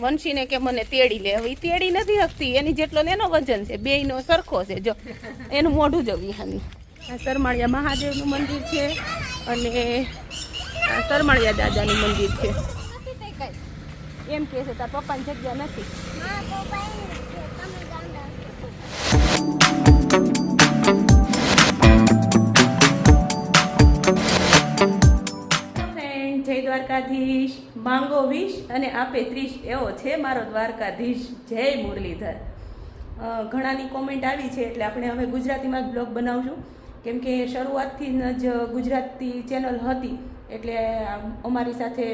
વંશીને કે મને તેડી લે. હવે તેડી નથી હકતી. એની જેટલો ને એનો વજન છે. બેયનો સરખો છે. જો એનું મોઢું જો વિહાનું આ સરમાળિયા મહાદેવનું મંદિર છે અને આ સરમાળિયા દાદાનું મંદિર છે. એમ કહે છે તાર પપ્પાની જગ્યા નથી. દ્વારકાધીશ, માંગો વીસ અને આપે ત્રીસ. એવો છે મારો દ્વારકાધીશ. જય મુરલીધર. ઘણાની કોમેન્ટ આવી છે, એટલે આપણે હવે ગુજરાતીમાં જ બ્લોગ બનાવશું. કેમ કે શરૂઆતથી જ ગુજરાતી ચેનલ હતી, એટલે અમારી સાથે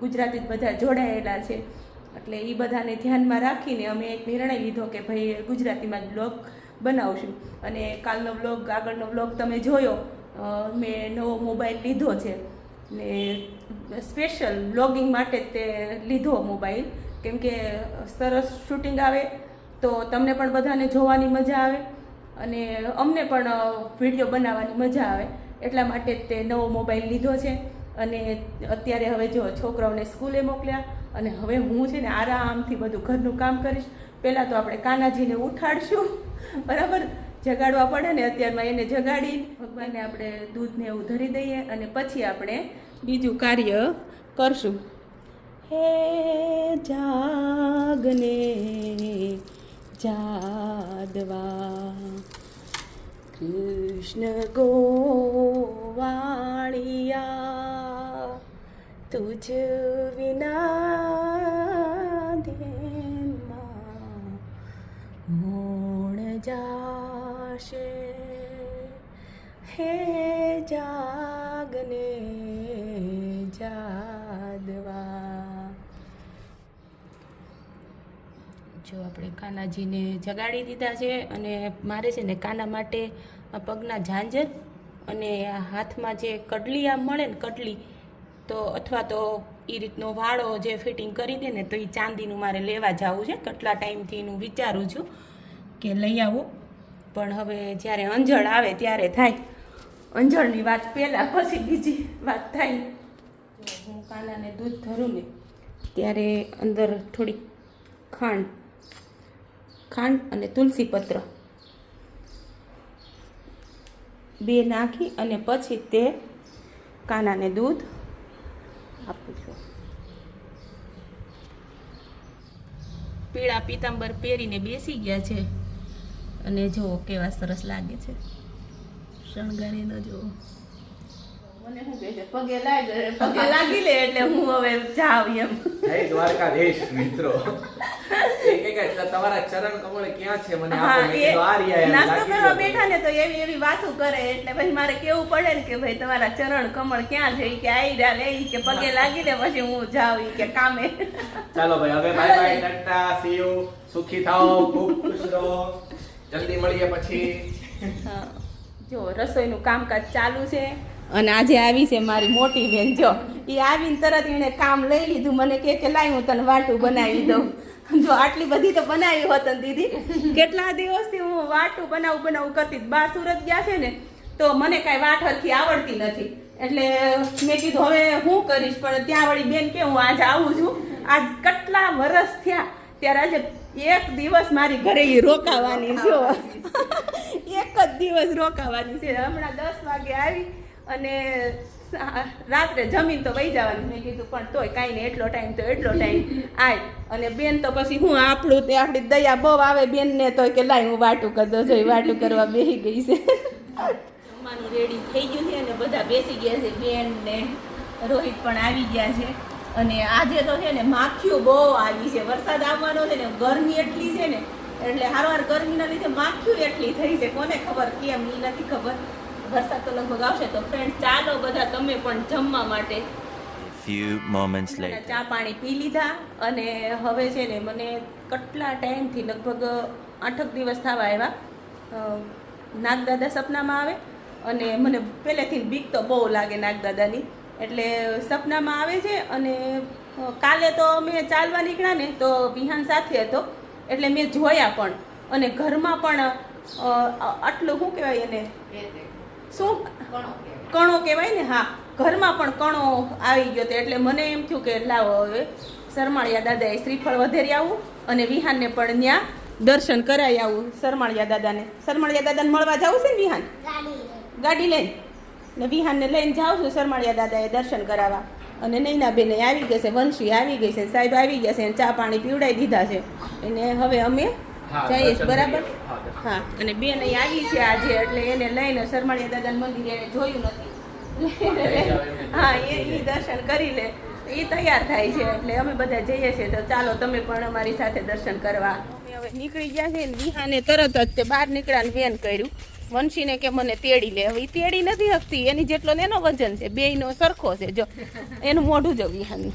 ગુજરાતી બધા જોડાયેલા છે. એટલે એ બધાને ધ્યાનમાં રાખીને અમે એક નિર્ણય લીધો કે ભાઈ ગુજરાતીમાં જ બ્લોગ બનાવશું. અને કાલનો બ્લોગ, આગળનો બ્લોગ તમે જોયો. મેં નવો મોબાઈલ લીધો છે. ને સ્પેશિયલ બ્લોગિંગ માટે તે લીધો મોબાઈલ. કેમ કે સરસ શૂટિંગ આવે તો તમને પણ બધાને જોવાની મજા આવે અને અમને પણ વીડિયો બનાવવાની મજા આવે. એટલા માટે તે નવો મોબાઈલ લીધો છે અને અત્યારે હવે જો છોકરાઓને સ્કૂલે મોકલ્યા અને હવે હું છે ને આરામથી બધું ઘરનું કામ કરીશ. પહેલાં તો આપણે કાનાજીને ઉઠાડશું. બરાબર? જગાડવા પડે ને અત્યારમાં એને જગાડી ભગવાનને આપણે દૂધને એવું ધરી દઈએ અને પછી આપણે બીજું કાર્ય કરશું. હે જાગને જાદવા કૃષ્ણ ગોવાળિયા, તુજ વિના દેનમાં મોણ જાશે. હે જાગને જો આપણે કાનાજીને જગાડી દીધા છે અને મારે છે ને કાના માટે પગના ઝાંઝર અને હાથમાં જે કડલી આમ મળે ને કડલી, તો અથવા તો એ રીતનો વાળો જે ફિટિંગ કરી દે ને તો એ ચાંદીનું મારે લેવા જવું છે. કેટલા ટાઈમથી એનું વિચારું છું કે લઈ આવું. પણ હવે જ્યારે અંજળ આવે ત્યારે થાય. અંજળની વાત પહેલાં પછી બીજી વાત થાય. હું કાનાને દૂધ ધરું ને, ત્યારે અંદર થોડી ખાંડ ખાંડ અને તુલસી પત્ર. બે નાખી અને પછી તે કાનાને દૂધ આપું છું. પીળા પીતાંબર પહેરીને બેસી ગયા છે. અને જુઓ કેવા સરસ લાગે છે. શણગારીનો જુઓ. મને શું કહે છે? પગે લાગે. પગે લાગી લે એટલે હું હવે જાઉં એમ. દ્વારકાધીશ મિત્રો. તમારા ચરણ કમળ ક્યાં છે? મને નાસ્તો લાગી કરવા બેઠા ને તો એવી એવી વાતો કરે એટલે પછી મારે કેવું પડે ને કે ભાઈ તમારા ચરણ કમળ ક્યાં છે? કે આઈ લે કે પગે લાગી દે પછી હું જાઉં કે કામે. ચાલો ભાઈ હવે bye bye tata see you સુખી થાઓ ખૂબ ખુશ રહો. જલ્દી મળીએ પછી. જો જો રસોઈનું કામકાજ ચાલુ છે. અને આજે આવી છે મારી મોટી બેન જો. એ આવીને તરત એણે કામ લઈ લીધું. મને કે કે લાવી હું તને વાટું બનાવી દઉં. જો આટલી બધી તો બનાવી હોત દીદી. કેટલા દિવસથી હું વાટું બનાવું બનાવું કરતી બા સુરત ગયા છે ને તો મને કાંઈ વાટ હરખી આવડતી નથી. એટલે મેં કીધું હવે હું કરીશ. પણ ત્યાં વળી બેન કે હું આજ આવું છું. આજ કેટલા વરસ થયા. ત્યારે આજે એક દિવસ મારી ઘરે રોકાવાની જો. એક જ દિવસ રોકાવાની છે. હમણાં દસ વાગે આવી. અને રાત્રે જમીન તો વહી જવાની. મેં કીધું પણ તોય કાંઈ નહીં એટલો ટાઈમ તો એટલો ટાઈમ. આય અને બેન તો પછી હું આપણું તે આપણી દયા બહુ આવે બેનને તોય કે લાય હું વાટું કરતો જોઈ વાટું કરવા બેસી ગઈ છે. જમવાનું રેડી થઈ ગયું છે અને બધા બેસી ગયા છે બેન ને રોહિત પણ આવી ગયા છે. અને આજે તો છે ને માખીઓ બહુ આવી છે. વરસાદ આવવાનો છે ને ગરમી એટલી છે ને એટલે હારવાર ગરમીના લીધે માખીઓ એટલી થઈ છે. કોને ખબર કેમ એ નથી ખબર. વરસાદ તો લગભગ આવશે તો ફ્રેન્ડ ચાલો બધા તમે પણ જમવા માટે. Few moments later. ચા પાણી પી લીધા અને હવે છે ને મને કેટલા ટાઈમથી લગભગ આઠક દિવસ થવા આવ્યા. નાગદાદા સપનામાં આવે અને મને પહેલેથી બીક તો બહુ લાગે નાગદાદાની. એટલે સપનામાં આવે છે અને કાલે તો મેં ચાલવા નીકળ્યા ને તો વિહાન સાથે હતો. એટલે મેં જોયા પણ. અને ઘરમાં પણ આટલું શું કહેવાય એને? શું? કણો કહેવાય ને? હા. ઘરમાં પણ કણો આવી ગયો હતો એટલે મને એમ થયું કે લાવો હવે સરમાળિયા દાદાએ શ્રીફળ વધેરી આવું અને વિહાનને પણ ત્યાં દર્શન કરાવી આવું સરમાળિયા દાદાને. સરમાળિયા દાદાને મળવા જવું છે ને વિહાન? ગાડી લઈને. ને વિહાનને લઈને જાઉં છું સરમાળિયા દાદાએ દર્શન કરાવવા. અને નૈનાબેને આવી ગઈ છે, વંશી આવી ગઈ છે સાહેબ આવી ગયા છે ચા પાણી પીવડાવી દીધા છે. એને હવે અમે દર્શન બરાબર? હા, અને બેન અહીં આવી છે આજે એટલે એને લઈને સરમાળિયા દાદાનું મંદિર એને જોયું નથી. હા એ દર્શન કરી લે. એ તૈયાર થાય છે એટલે અમે બધા જઈએ છીએ. તો ચાલો તમે પણ અમારી સાથે દર્શન કરવા. અમે હવે નીકળી ગયા છે ને વિહાને તરત જ તે બહાર નીકળ્યા વેન કર્યું. વંશીને કે મને તેડી લે. હવે એ તેડી નથી શકતી. એની જેટલો ને એનો વજન છે. બેયનો સરખો છે. જો એનું મોઢું જ વિહાનનું.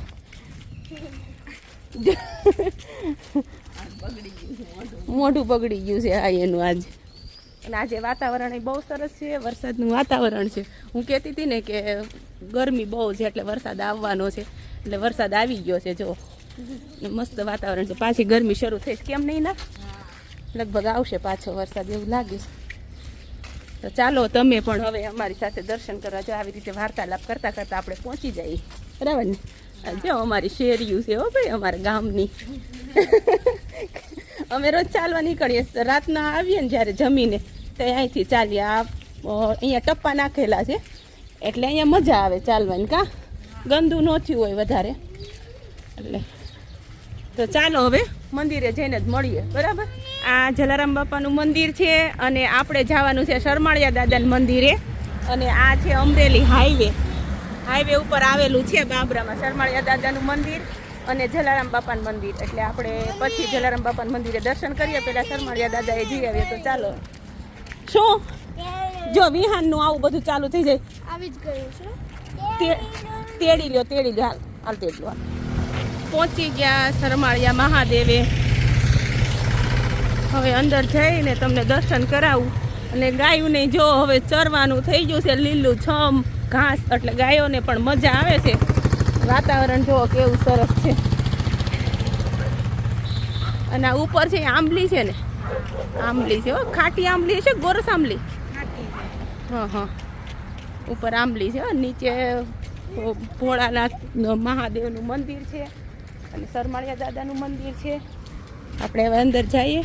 મોઢું બગડી ગયું છે આ એનું આજે. અને આજે વાતાવરણ બહુ સરસ છે, વરસાદનું વાતાવરણ છે. હું કહેતી હતી ને કે ગરમી બહુ છે એટલે વરસાદ આવવાનો છે. એટલે વરસાદ આવી ગયો છે, જો. મસ્ત વાતાવરણ છે. પાછી ગરમી શરૂ થઈ. કેમ નહીં ના? લગભગ આવશે પાછો વરસાદ એવું લાગે તો ચાલો, તમે પણ હવે અમારી સાથે દર્શન કરવા જો આવી રીતે વાર્તાલાપ કરતાં કરતાં આપણે પહોંચી જઈએ. બરાબર ને? જો અમારી શેરીયું છે હો ભાઈ, અમારા ગામની. અમે રોજ ચાલવા નીકળીએ રાતના આવીએ ને જ્યારે જમીને, તો અહીંથી ચાલીએ. આ અહીંયા ટપ્પા નાખેલા છે. એટલે અહીંયા મજા આવે ચાલવાની, કા? ગંદુ ન થયું હોય વધારે. એટલે. તો ચાલો હવે મંદિરે જઈને જ મળીએ. બરાબર? આ જલારામ બાપાનું મંદિર છે અને આપણે જવાનું છે શરમાળિયા દાદાના મંદિરે. અને આ છે અમરેલી હાઈવે. હાઈવે ઉપર આવેલું છે બાબરામાં શરમાળિયા દાદાનું મંદિર. અને જલારામ બાપાનું મંદિર. એટલે આપણે પછી જલારામ બાપાનું મંદિરે દર્શન કરીએ. પહેલાં શરમાળિયા દાદાએ જઈ આવીએ તો ચાલો. શું? જો વિહાનનું આવું બધું ચાલુ થઈ જાય. આવી જ ગયું છે. તેડી લ્યો તેડી લ્યો. હાલ હાલ તેડી લ્યો પહોંચી ગયા સરમાળિયા મહાદેવે. હવે અંદર જઈને તમને દર્શન કરાવું. અને ગાયોને જો હવે ચરવાનું થઈ ગયું છે લીલું છમ ઘાસ. એટલે ગાયોને પણ મજા આવે છે. વાતાવરણ જુઓ કેવું સરસ છે. અને આ ઉપર છે આંબલી છે ને. આંબલી છે હો ખાટી આંબલી છે ગોરસ આંબલી? હા હા. ઉપર આંબલી છે હો. નીચે ભોળાનાથ મહાદેવનું મંદિર છે. અને સરમાળિયા દાદાનું મંદિર છે. આપણે હવે અંદર જઈએ.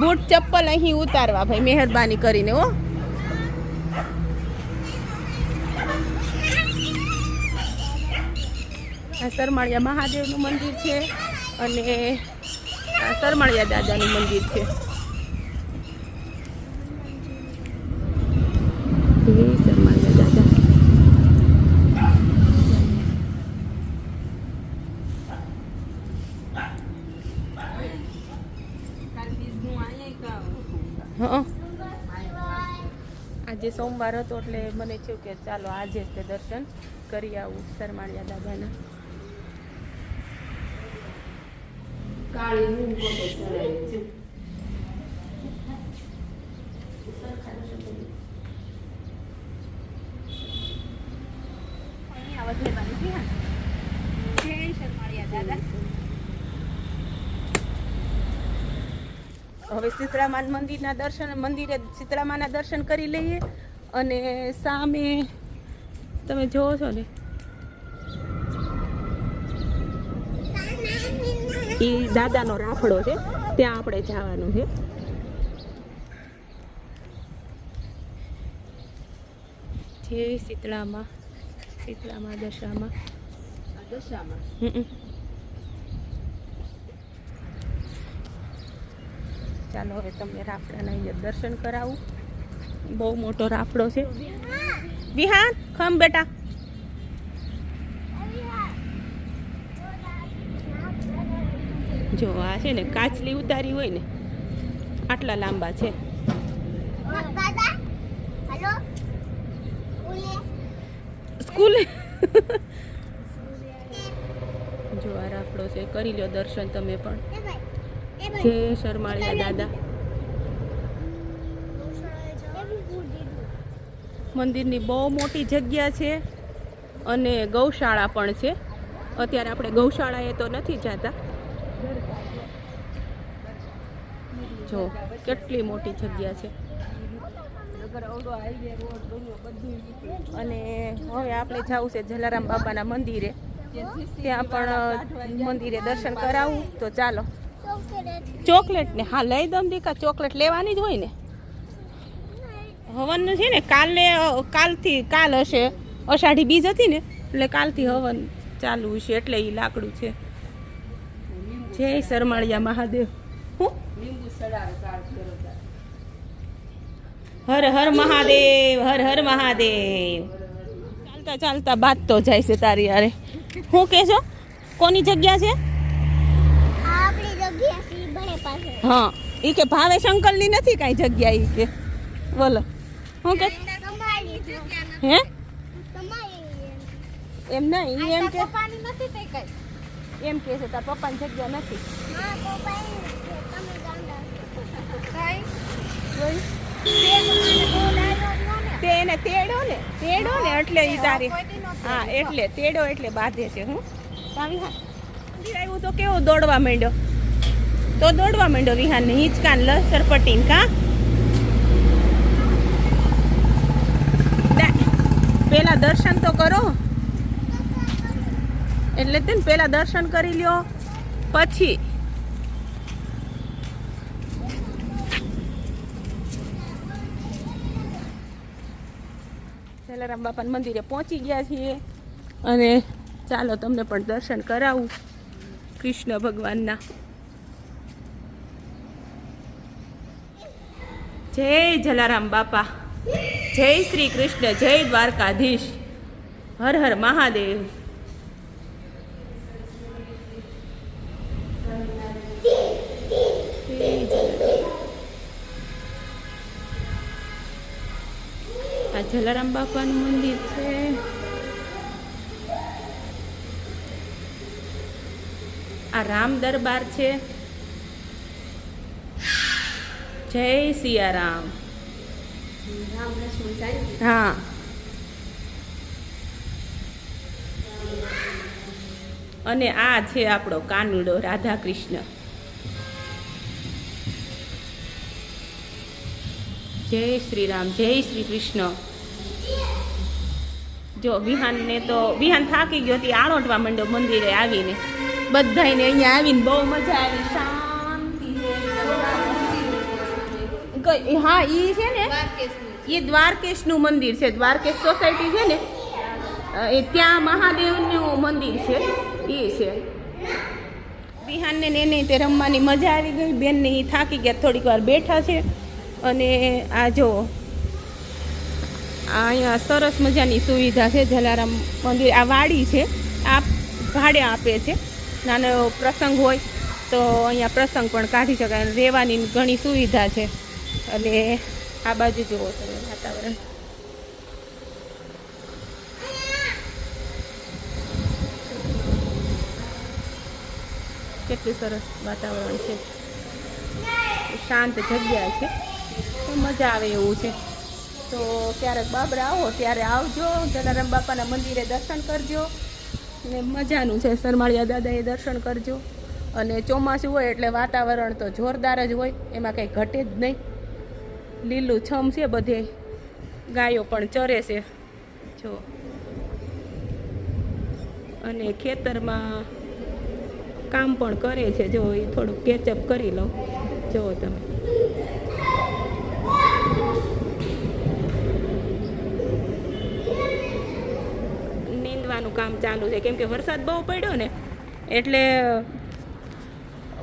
બૂટ ચપ્પલ અહીં ઉતારવા ભાઈ મહેરબાની કરીને હો. સરમાળિયા મહાદેવનું મંદિર છે અને આ સરમાળિયા દાદાનું મંદિર છે. આજે સોમવાર હતો એટલે મને થયું કે ચાલો આજે જ તે દર્શન કરી આવું સરમાળિયા દાદાના. કાળી રૂમ કોટો ચડાવી છે હવે શીતળામાન મંદિરના દર્શન મંદિરે શીતળામાના દર્શન કરી લઈએ અને સામે તમે જોવો છો ને એ દાદાનો રાફડો છે ત્યાં આપણે જવાનું છે. શીતળામાં શીતળામાં દશામાં. હમ. ચાલો હવે તમને રાફડાના અહીંયા દર્શન કરાવું. બહુ મોટો રાફડો છે. વિહાન ખમ બેટા. જો આ છે ને કાચલી ઉતારી હોય ને આટલા લાંબા છે. સ્કૂલે? જો આ રાફડો છે કરી લ્યો દર્શન તમે પણ. જય શરમાળિયા દાદા. મંદિરની બહુ મોટી જગ્યા છે અને ગૌશાળા પણ છે. અત્યારે આપણે ગૌશાળાએ તો નથી જતા. જો, કેટલી મોટી જગ્યા છે. અને હવે આપણે જવું છે જલારામ બાપાના મંદિરે. ત્યાં પણ મંદિરે દર્શન કરાવું. તો ચાલો. ચોકલેટ ને, હા, લઈ દમ દીકા ચોકલેટ લેવાની જ હોય ને. હવન છે ને, કાલે કાલથી, કાલ હશે. અષાઢી બીજ હતી ને, એટલે કાલથી હવન ચાલુ છે, એટલે એ લાકડું છે. જય સરમાળિયા મહાદેવ. હું? હર હર મહાદેવ હર હર મહાદેવ. ચાલતા ચાલતા બાદ તો જાય છે તારી અરે શું કે છો? કોની જગ્યા છે હા એ કે ભાવેશ અંકલની નથી કાંઈ જગ્યા એ કે. બોલો. હું કે? હે? એમ. નહીં એમ કે એમ કે છે તાર પપ્પાની જગ્યા નથી હા પપ્પાની છે તમે ગાંડા બોલ. કઈ તે એને તેડો ને તેડો ને એટલે ઈ તારી હા એટલે તેડો એટલે બાંધે છે હું. આવ્યું તો કેવો દોડવા માંડ્યો? તો દોડવા માંડ્યો વિહાન ને હિંચકાન લસર પટીન કા? પેલા દર્શન તો કરો. એટલે તે ને પેલા દર્શન કરી લ્યો. પછી જલારામ બાપાના મંદિરે પહોંચી ગયા છીએ. અને ચાલો તમને પણ દર્શન કરાવું કૃષ્ણ ભગવાનના. જય જલારામ બાપા. જય શ્રી કૃષ્ણ, જય દ્વારકાધીશ. હર હર મહાદેવ. આ જલારામ બાપાનું મંદિર છે. આ રામ દરબાર છે. જય સિયારામ. હા. અને આ છે આપણો કાનુડો રાધા કૃષ્ણ જય શ્રી રામ જય શ્રી કૃષ્ણ. જો વિહાનને તો વિહાન થાકી ગયો હતી આણોટવા માંડ્યો મંદિરે આવીને. બધાયને અહીંયા આવીને બહુ મજા આવી. શાંતિ હા ઈ છે ને? એ દ્વારકેશનું મંદિર છે દ્વારકેશ સોસાયટી છે ને? એ ત્યાં મહાદેવનું મંદિર છે એ છે. વિહાનને ને એને તે રમવાની મજા આવી ગઈ બેનને એ થાકી ગયા થોડીક વાર બેઠા છે. અને આ જો, આ અહીંયા સરસ મજાની સુવિધા છે, જલારામ મંદિર. આ વાડી છે, આ ભાડે આપે છે. નાનો પ્રસંગ હોય તો અહીંયા પ્રસંગ પણ કાઢી શકાય રહેવાની ઘણી સુવિધા છે. અને આ બાજુ જુઓ તમે વાતાવરણ. કેટલું સરસ વાતાવરણ છે. શાંત જગ્યા છે. તો મજા આવે એવું છે. તો ક્યારેક બાબરા આવો, ત્યારે આવજો. જલારામ બાપાના મંદિરે દર્શન કરજો. ને મજાનું છે. સરમાળિયા દાદાએ દર્શન કરજો. અને ચોમાસું હોય એટલે વાતાવરણ તો જોરદાર જ હોય. એમાં કંઈ ઘટે જ નહીં. લીલું છમ છે બધે. ગાયો પણ ચરે છે. જો. અને ખેતરમાં કામ પણ કરે છે. જો એ થોડુંક કેચઅપ કરી લઉં. જુઓ તમે. નીંદવાનું કામ ચાલુ છે. કેમ કે વરસાદ બહુ પડ્યો ને, એટલે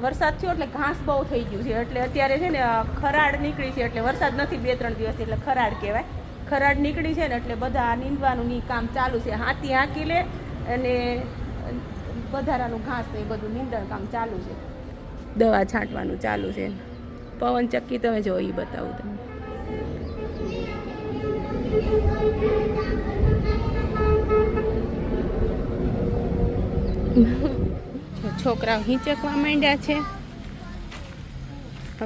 વરસાદ થયો એટલે ઘાસ બહુ થઈ ગયું છે. એટલે અત્યારે છે ને, ખરાડ નીકળી છે, એટલે વરસાદ નથી બે ત્રણ દિવસ એટલે ખરાડ કહેવાય. ખરાડ નીકળી છે ને, એટલે બધા નીંદવાનું ની કામ ચાલુ છે. હાથી હાંકી લે અને વધારાનું ઘાસ ને એ બધું નીંદણ કામ ચાલુ છે. દવા છાંટવાનું ચાલુ છે. પવન ચક્કી તમે જો એ બતાવું તમને. છોકરાઓ હિંચકવા માંડ્યા છે.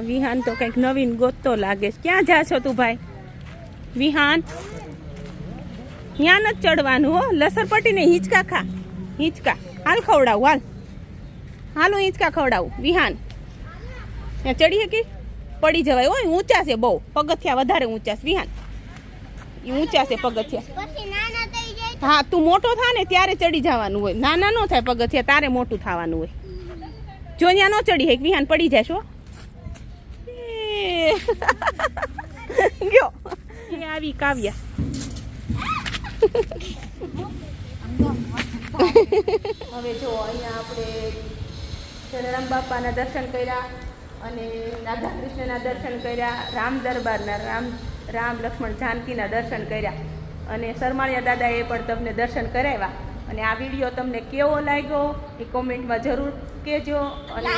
વિહાન તો કંઈક નવીન ગોતતો લાગે છે. ક્યાં જા છો તું ભાઈ? વિહાન? ત્યાં નથી ચડવાનું હો? લસરપટ્ટીને હિંચકા ખા. હિંચકા. હાલ ખવડાવું, હાલ. હાલો હિંચકા ખવડાવું. વિહાન. ત્યાં ચડી શકી પડી જવાય. હોય ઊંચા છે બહુ. પગથિયા વધારે ઊંચા છે. વિહાન. ઊંચા છે પગથિયા. હા તું મોટો થા ને ત્યારે ચડી જવાનું હોય. નાના ન થાય પગથિયા તારે મોટું થવાનું હોય. જો અહીંયા ન ચડી હે વિહાન પડી જશો. ગયો. આવી કાવ્યા. હવે જો અહીંયા આપણે જલારામ બાપાના દર્શન કર્યા અને રાધા કૃષ્ણના દર્શન કર્યા રામ દરબારના રામ રામ લક્ષ્મણ જાનકીના દર્શન કર્યા. અને સરમાળિયા દાદાએ પણ તમને દર્શન કરાવ્યા. અને આ વીડિયો તમને કેવો લાગ્યો એ કોમેન્ટમાં જરૂર કહેજો અને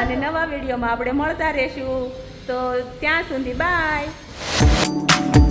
અને નવા વિડીયોમાં આપણે મળતા રહેશું. તો ત્યાં સુધી બાય